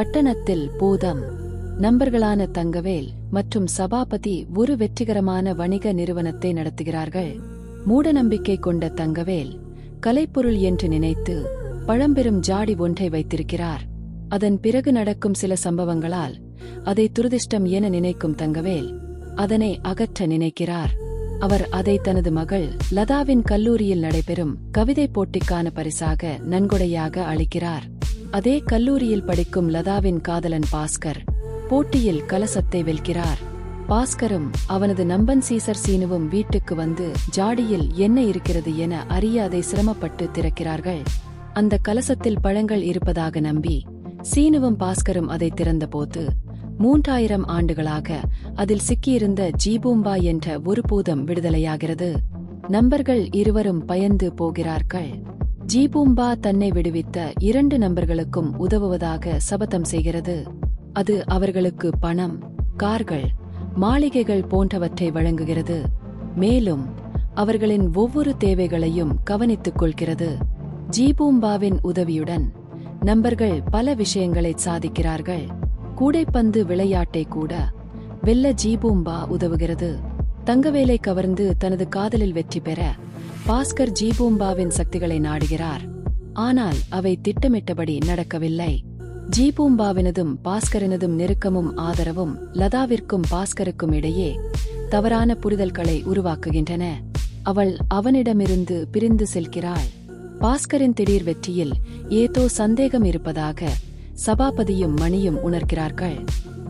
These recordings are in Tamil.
பட்டணத்தில் பூதம் நண்பர்களான தங்கவேல் மற்றும் சபாபதி ஒரு வெற்றிகரமான வணிக நிறுவனத்தை நடத்துகிறார்கள். மூடநம்பிக்கை கொண்ட தங்கவேல் கலைப்பொருள் என்று நினைத்து பழம்பெரும் ஜாடி ஒன்றை வைத்திருக்கிறார். அதன் பிறகு நடக்கும் சில சம்பவங்களால் அதை துரதிர்ஷ்டம் என நினைக்கும் தங்கவேல் அதனை அகற்ற நினைக்கிறார். அவர் அதை தனது மகள் லதாவின் கல்லூரியில் நடைபெறும் கவிதை போட்டிக்கான பரிசாக நன்கொடையாக அளிக்கிறார். அதே கல்லூரியில் படிக்கும் லதாவின் காதலன் பாஸ்கர் போட்டியில் கலசத்தை வெல்கிறார். பாஸ்கரும் அவனது நம்பன் சீசர் சீனுவும் வீட்டுக்கு வந்து ஜாடியில் என்ன இருக்கிறது என அறிய அதை சிரமப்பட்டு திறக்கிறார்கள். அந்த கலசத்தில் பழங்கள் இருப்பதாக நம்பி சீனுவும் பாஸ்கரும் அதை திறந்தபோது மூன்றாயிரம் ஆண்டுகளாக அதில் சிக்கியிருந்த ஜீபூம்பா என்ற ஒரு பூதம் விடுதலையாகிறது. நம்பர்கள் இருவரும் பயந்து போகிறார்கள். ஜீபூம்பா தன்னை விடுவித்த இரண்டு நண்பர்களுக்கும் உதவுவதாக சபதம் செய்கிறது. அது அவர்களுக்கு பணம் கார்கள் மாளிகைகள் போன்றவற்றை வழங்குகிறது. மேலும் அவர்களின் ஒவ்வொரு தேவைகளையும் கவனித்துக் கொள்கிறது. ஜீபூம்பாவின் உதவியுடன் நண்பர்கள் பல விஷயங்களை சாதிக்கிறார்கள். கூடைப்பந்து விளையாட்டை கூட வெல்ல ஜீபூம்பா உதவுகிறது. தங்கவேலை கவர்ந்து தனது காதலில் வெற்றி பெற பாஸ்கர் ஜீபூம்பாவின் சக்திகளை நாடுகிறார். ஆனால் அவை திட்டமிட்டபடி நடக்கவில்லை. ஜீபூம்பாவினதும் பாஸ்கரினதும் நெருக்கமும் ஆதரவும் லதாவிற்கும் பாஸ்கருக்கும் இடையே தவறான புரிதல்களை உருவாக்குகின்றன. அவள் அவனிடமிருந்து பிரிந்து செல்கிறாள். பாஸ்கரின் திடீர் வெற்றியில் ஏதோ சந்தேகம் இருப்பதாக சபாபதியும் மணியும் உணர்கிறார்கள்.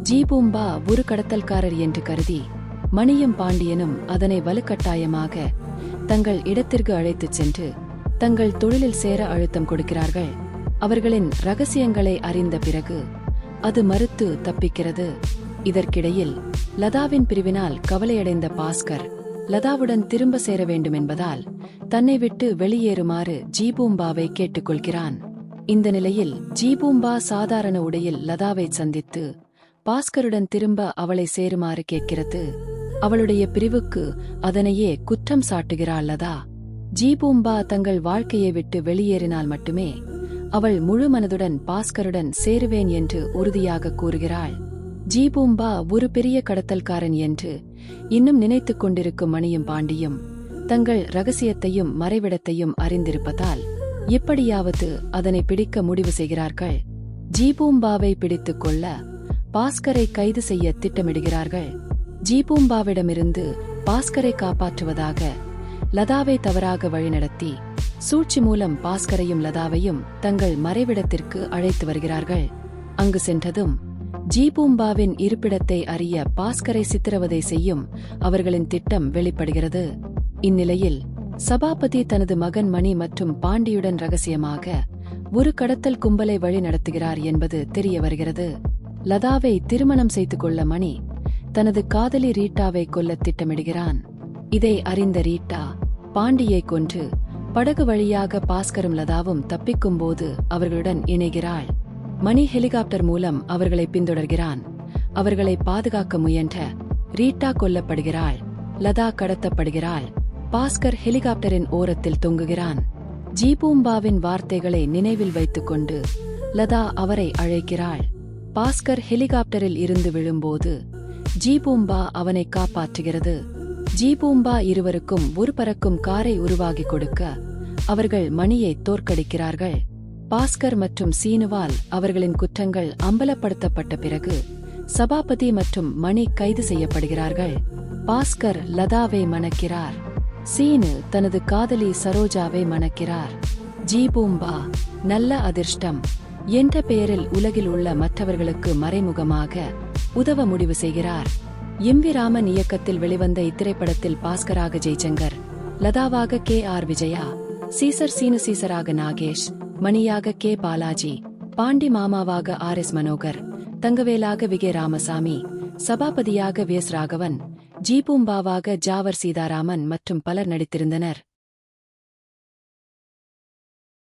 ஜீபூம்பா ஒரு கடத்தல்காரர் என்று கருதி மணியும் பாண்டியனும் அதனை வலுக்கட்டாயமாக தங்கள் இடத்திற்கு அழைத்துச் சென்று தங்கள் தொழிலில் சேர அழுத்தம் கொடுக்கிறார்கள். அவர்களின் ரகசியங்களை அறிந்த பிறகு அது மறுத்து தப்பிக்கிறது. இதற்கிடையில் லதாவின் பிரிவினால் கவலையடைந்த பாஸ்கர் லதாவுடன் திரும்ப சேர வேண்டும் என்பதால் தன்னை விட்டு வெளியேறுமாறு ஜீபூம்பாவை கேட்டுக்கொள்கிறான். இந்த நிலையில் ஜீபூம்பா சாதாரண உடையில் லதாவை சந்தித்து பாஸ்கருடன் திரும்ப அவளை சேருமாறு கேட்கிறது. அவளுடைய பிரிவுக்கு அதனையே குற்றம் சாட்டுகிறாள் லதா. ஜீபூம்பா தங்கள் வாழ்க்கையை விட்டு வெளியேறினால் மட்டுமே அவள் முழு மனதுடன் பாஸ்கருடன் சேருவேன் என்று உறுதியாக கூறுகிறாள். ஜீபூம்பா ஒரு பெரிய கடத்தல்காரன் என்று இன்னும் நினைத்துக் கொண்டிருக்கும் மணியும் பாண்டியும் தங்கள் ரகசியத்தையும் மறைவிடத்தையும் அறிந்திருப்பதால் எப்படியாவது அதனை பிடிக்க முடிவு செய்கிறார்கள். ஜீபூம்பாவை பிடித்துக் கொள்ள பாஸ்கரை கைது செய்ய திட்டமிடுகிறார்கள். ஜீபூம்பாவிடமிருந்து பாஸ்கரை காப்பாற்றுவதாக லதாவை தவறாக வழிநடத்தி சூழ்ச்சி மூலம் பாஸ்கரையும் லதாவையும் தங்கள் மறைவிடத்திற்கு அழைத்து வருகிறார்கள். அங்கு சென்றதும் ஜீபூம்பாவின் இருப்பிடத்தை அறிய பாஸ்கரை சித்திரவதை செய்யும் அவர்களின் திட்டம் வெளிப்படுகிறது. இந்நிலையில் சபாபதி தனது மகன் மணி மற்றும் பாண்டியுடன் ரகசியமாக ஒரு கடத்தல் கும்பலை வழி நடத்துகிறார் என்பது தெரிய வருகிறது. லதாவை திருமணம் செய்து கொள்ள மணி தனது காதலி ரீட்டாவை கொல்ல திட்டமிடுகிறான். இதை அறிந்த ரீட்டா பாண்டியை கொன்று படகு வழியாக பாஸ்கரும் லதாவும் தப்பிக்கும்போது அவர்களுடன் இணைகிறாள். மணி ஹெலிகாப்டர் மூலம் அவர்களை பின்தொடர்கிறான். அவர்களை பாதுகாக்க முயன்ற ரீட்டா கொல்லப்படுகிறாள். லதா கடத்தப்படுகிறாள். பாஸ்கர் ஹெலிகாப்டரின் ஓரத்தில் தொங்குகிறான். ஜீபூம்பாவின் வார்த்தைகளை நினைவில் வைத்துக்கொண்டு லதா அவரை அழைக்கிறாள். பாஸ்கர் ஹெலிகாப்டரில் இருந்து விழும்போது ஜீபூம்பா அவனை காப்பாற்றுகிறது. ஜீபூம்பா இருவருக்கும் ஒரு பறக்கும் காரை உருவாகி கொடுக்க அவர்கள் மணியை தோற்கடிக்கிறார்கள். பாஸ்கர் மற்றும் சீனுவால் அவர்களின் குற்றங்கள் அம்பலப்படுத்தப்பட்ட பிறகு சபாபதி மற்றும் மணி கைது செய்யப்படுகிறார்கள். பாஸ்கர் லதாவை மணக்கிறார். சீனு தனது காதலி சரோஜாவை மணக்கிறார். ஜீபூம்பா நல்ல அதிர்ஷ்டம் என்ற பெயரில் உலகில் உள்ள மற்றவர்களுக்கு மறைமுகமாக உதவ முடிவு செய்கிறார். எம்விராமன் இயக்கத்தில் வெளிவந்த இத்திரைப்படத்தில் பாஸ்கராக Jaishankar லதாவாக K R Vijaya Caesar Seenu சீசராக Nagesh மணியாக கே பாலாஜி பாண்டி மாமாவாக ஆர் எஸ் மனோகர் தங்கவேலாக விகே ராமசாமி சபாபதியாக வி எஸ் ராகவன் ஜீபூம்பாவாக ஜாவர் சீதாராமன் மற்றும் பலர் நடித்திருந்தனர்.